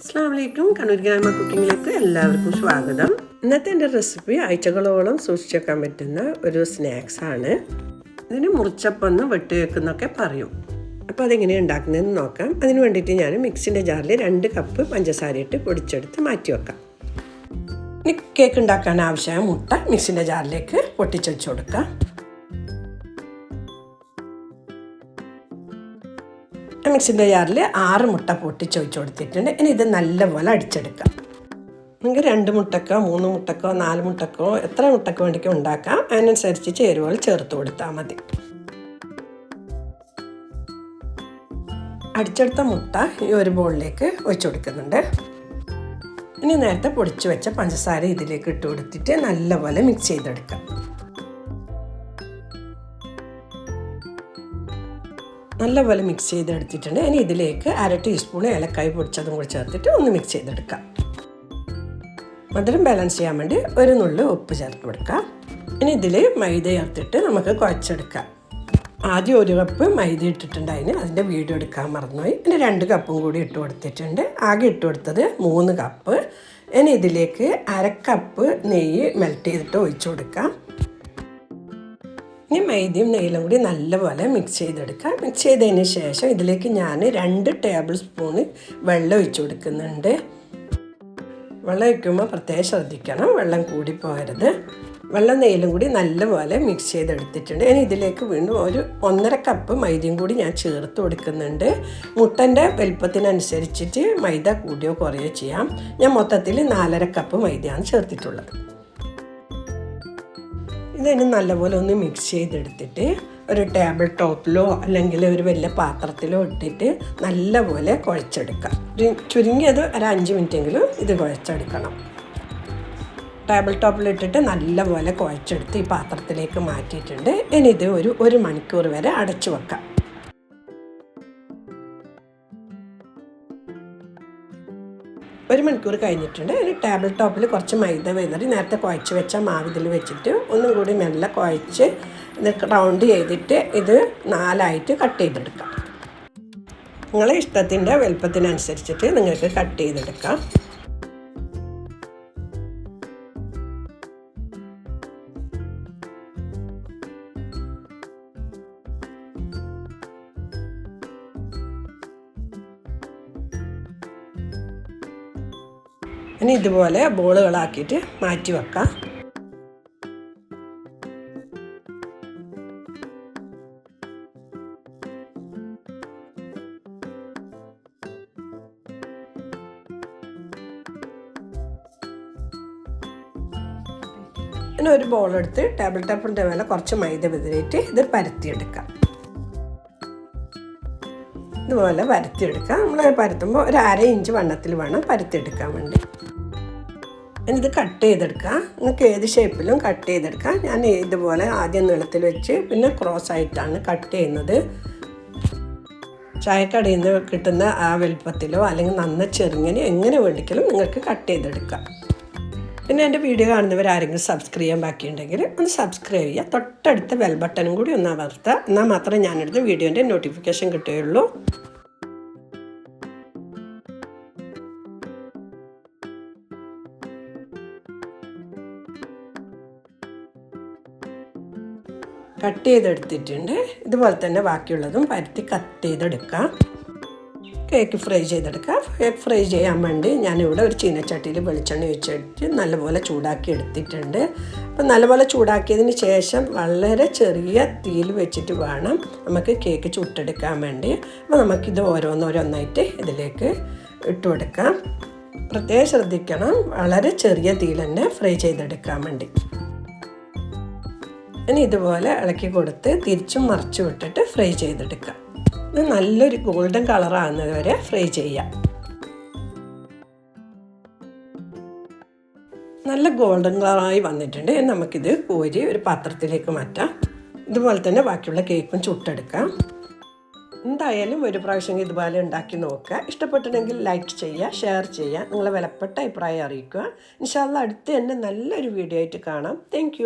അസ്സാം കണ്ണൂർ ഗ്രാമ കുക്കിങ്ങിലേക്ക് എല്ലാവർക്കും സ്വാഗതം. ഇന്നത്തെ എന്റെ റെസിപ്പി ആഴ്ചകളോളം സൂക്ഷിച്ചു വെക്കാൻ പറ്റുന്ന ഒരു സ്നാക്സ് ആണ്. ഇതിന് മുറിച്ചപ്പൊന്ന് വെട്ടുവെക്കുന്നൊക്കെ പറയും. അപ്പോൾ അതെങ്ങനെയാണ് ഉണ്ടാക്കുന്നതെന്ന് നോക്കാം. അതിന് വേണ്ടിയിട്ട് ഞാൻ മിക്സിന്റെ ജാറിൽ രണ്ട് കപ്പ് പഞ്ചസാര ഇട്ട് പൊടിച്ചെടുത്ത് മാറ്റി വെക്കാം. ഇനി കേക്ക് ഉണ്ടാക്കാൻ ആവശ്യമായ മുട്ട മിക്സിന്റെ ജാറിലേക്ക് പൊട്ടിച്ചൊഴിച്ച് കൊടുക്കാം. മിക്സിന്റെ ജാറിൽ ആറ് മുട്ട പൊട്ടിച്ചൊഴിച്ച് കൊടുത്തിട്ടുണ്ട്. ഇനി ഇത് നല്ലപോലെ അടിച്ചെടുക്കാം. നിങ്ങൾക്ക് രണ്ട് മുട്ടക്കോ മൂന്ന് മുട്ടക്കോ നാല് മുട്ടക്കോ എത്ര മുട്ടക്ക് വേണ്ടിക്കോ ഉണ്ടാക്കാം. അതിനനുസരിച്ച് ചേരുവകൾ ചേർത്ത് കൊടുത്താൽ മതി. അടിച്ചെടുത്ത മുട്ട ഈ ഒരു ബോളിലേക്ക് ഒഴിച്ചു കൊടുക്കുന്നുണ്ട്. ഇനി നേരത്തെ പൊടിച്ചു വെച്ച പഞ്ചസാര ഇതിലേക്ക് ഇട്ട് കൊടുത്തിട്ട് നല്ലപോലെ മിക്സ് ചെയ്തെടുക്കാം. നല്ലപോലെ മിക്സ് ചെയ്തെടുത്തിട്ടുണ്ട്. ഇനി ഇതിലേക്ക് അര ടീസ്പൂൺ ഏലക്കായ് പൊടിച്ചതും കൂടി ചേർത്തിട്ട് ഒന്ന് മിക്സ് ചെയ്തെടുക്കാം. മധുരം ബാലൻസ് ചെയ്യാൻ വേണ്ടി ഒരു നുള്ളു ഉപ്പ് ചേർത്ത് കൊടുക്കാം. ഇനി ഇതിൽ മൈദ ചേർത്തിട്ട് നമുക്ക് കുഴച്ചെടുക്കാം. ആദ്യം ഒരു കപ്പ് മൈദ ഇട്ടിട്ടുണ്ട് അതിന്. അതിന്റെ വീട് എടുക്കാൻ മറന്നുപോയി. ഇനി രണ്ട് കപ്പും കൂടി ഇട്ട് കൊടുത്തിട്ടുണ്ട്. ആകെ ഇട്ട് കൊടുത്തത് മൂന്ന് കപ്പ്. ഇനി ഇതിലേക്ക് അര കപ്പ് നെയ്യ് മെൽറ്റ് ചെയ്തിട്ട് ഒഴിച്ചു കൊടുക്കാം. ഇനി മൈദയും നെയ്യിലും കൂടി നല്ലപോലെ മിക്സ് ചെയ്തെടുക്കാം. മിക്സ് ചെയ്തതിന് ശേഷം ഇതിലേക്ക് ഞാൻ രണ്ട് ടേബിൾ സ്പൂണ് വെള്ളം ഒഴിച്ചു കൊടുക്കുന്നുണ്ട്. വെള്ളം ഒഴിക്കുമ്പോൾ പ്രത്യേകം ശ്രദ്ധിക്കണം. വെള്ളം കൂടി പോകരുത്. വെള്ളം നെയ്യിലും കൂടി നല്ലപോലെ മിക്സ് ചെയ്തെടുത്തിട്ടുണ്ട്. ഞാൻ ഇതിലേക്ക് വീണ്ടും ഒരു ഒന്നര കപ്പ് മൈദയും കൂടി ഞാൻ ചേർത്ത് കൊടുക്കുന്നുണ്ട്. മുട്ടന്റെ വലുപ്പത്തിനനുസരിച്ചിട്ട് മൈദ കൂടിയോ കുറയോ ചെയ്യാം. ഞാൻ മൊത്തത്തിൽ നാലര കപ്പ് മൈദയാണ് ചേർത്തിട്ടുള്ളത്. ഇതിന് നല്ലപോലെ ഒന്ന് മിക്സ് ചെയ്തെടുത്തിട്ട് ഒരു ടേബിൾ ടോപ്പിലോ അല്ലെങ്കിൽ ഒരു വലിയ പാത്രത്തിലോ ഇട്ടിട്ട് നല്ലപോലെ കുഴച്ചെടുക്കാം. ചുരുങ്ങിയത് ഒരു അഞ്ച് മിനിറ്റെങ്കിലും ഇത് കുഴച്ചെടുക്കണം. ടേബിൾ ടോപ്പിൽ ഇട്ടിട്ട് നല്ലപോലെ കുഴച്ചെടുത്ത് ഈ പാത്രത്തിലേക്ക് മാറ്റിയിട്ടുണ്ട്. ഇനി ഇത് ഒരു ഒരു മണിക്കൂർ വരെ അടച്ചു വെക്കാം. ഒരു മണിക്കൂർ കഴിഞ്ഞിട്ടുണ്ട്. ഇനി ടേബിൾ ടോപ്പിൽ കുറച്ച് മൈദ വിതറി നേരത്തെ കുഴച്ച് വെച്ച മാവിതിൽ വെച്ചിട്ട് ഒന്നും കൂടി മെല്ലെ കുഴച്ച് റൗണ്ട് ചെയ്തിട്ട് ഇത് നാലായിട്ട് കട്ട് ചെയ്തെടുക്കാം. നിങ്ങളെ ഇഷ്ടത്തിന്റെ വലുപ്പത്തിനനുസരിച്ചിട്ട് നിങ്ങൾക്ക് കട്ട് ചെയ്തെടുക്കാം. ഇനി ഇതുപോലെ ബോളുകളാക്കിയിട്ട് മാറ്റി വെക്കാം. ഇനി ഒരു ബോൾ എടുത്ത് ടേബിൾ ടോപ്പിന്റെ മേലെ കുറച്ച് മൈദ വിതറിയിട്ട് ഇത് പരത്തിയെടുക്കാം. ഇതുപോലെ പരത്തിയെടുക്കാം. നമ്മൾ പരത്തുമ്പോൾ ഒരു അര ഇഞ്ച് വണ്ണത്തിൽ വേണം പരത്തിയെടുക്കാൻ വേണ്ടി. ഇത് കട്ട് ചെയ്തെടുക്കാം. നിങ്ങൾക്ക് ഏത് ഷേപ്പിലും കട്ട് ചെയ്തെടുക്കാം. ഞാൻ ഇതുപോലെ ആദ്യം നീളത്തിൽ വെച്ച് പിന്നെ ക്രോസ് ആയിട്ടാണ് കട്ട് ചെയ്യുന്നത്. ചായക്കടയിൽ നിന്ന് കിട്ടുന്ന ആ വലുപ്പത്തിലോ അല്ലെങ്കിൽ നന്ന ചെറുങ്ങനെ എങ്ങനെ വേണ്ടിക്കലും നിങ്ങൾക്ക് കട്ട് ചെയ്തെടുക്കാം. പിന്നെ എന്റെ വീഡിയോ കാണുന്നവർ ആരെങ്കിലും സബ്സ്ക്രൈബ് ചെയ്യാൻ ബാക്കിയുണ്ടെങ്കിൽ ഒന്ന് സബ്സ്ക്രൈബ് ചെയ്യുക. തൊട്ടടുത്ത ബെൽ ബട്ടനും കൂടി ഒന്ന് അമർത്തുക. എന്നാൽ മാത്രമേ ഞാനെടുത്ത വീഡിയോന്റെ നോട്ടിഫിക്കേഷൻ കിട്ടുകയുള്ളൂ. കട്ട് ചെയ്തെടുത്തിട്ടുണ്ട്. ഇതുപോലെ തന്നെ ബാക്കിയുള്ളതും പരത്തി കട്ട് ചെയ്തെടുക്കാം. കേക്ക് ഫ്രൈ ചെയ്തെടുക്കാം. കേക്ക് ഫ്രൈ ചെയ്യാൻ വേണ്ടി ഞാനിവിടെ ഒരു ചീനച്ചട്ടിയിൽ വെളിച്ചെണ്ണ ഒഴിച്ചിട്ട് നല്ലപോലെ ചൂടാക്കി എടുത്തിട്ടുണ്ട്. അപ്പം നല്ലപോലെ ചൂടാക്കിയതിന് ശേഷം വളരെ ചെറിയ തീയിൽ വെച്ചിട്ട് വേണം നമുക്ക് കേക്ക് ചുട്ടെടുക്കാൻ വേണ്ടി. അപ്പോൾ നമുക്കിത് ഓരോന്നോരോന്നായിട്ട് ഇതിലേക്ക് ഇട്ട് കൊടുക്കാം. പ്രത്യേകം ശ്രദ്ധിക്കണം. വളരെ ചെറിയ തീയിൽ തന്നെ ഫ്രൈ ചെയ്തെടുക്കാൻ വേണ്ടി. ഇനി ഇതുപോലെ ഇളക്കി കൊടുത്ത് തിരിച്ചും മറിച്ചു വിട്ടിട്ട് ഫ്രൈ ചെയ്തെടുക്കുക. ഇത് നല്ലൊരു ഗോൾഡൻ കളറാകുന്നത് വരെ ഫ്രൈ ചെയ്യാം. നല്ല ഗോൾഡൻ കളറായി വന്നിട്ടുണ്ട്. നമുക്കിത് കോരി ഒരു പാത്രത്തിലേക്ക് മാറ്റാം. ഇതുപോലെ തന്നെ ബാക്കിയുള്ള കേക്കും ചുട്ടെടുക്കാം. എന്തായാലും ഒരു പ്രാവശ്യം ഇതുപോലെ ഉണ്ടാക്കി നോക്കുക. ഇഷ്ടപ്പെട്ടിട്ടുണ്ടെങ്കിൽ ലൈക്ക് ചെയ്യുക ഷെയർ ചെയ്യുക നിങ്ങളെ വിലപ്പെട്ട അഭിപ്രായം അറിയിക്കുക. ഇൻഷാല്ല അടുത്ത് തന്നെ നല്ലൊരു വീഡിയോ ആയിട്ട് കാണാം. താങ്ക്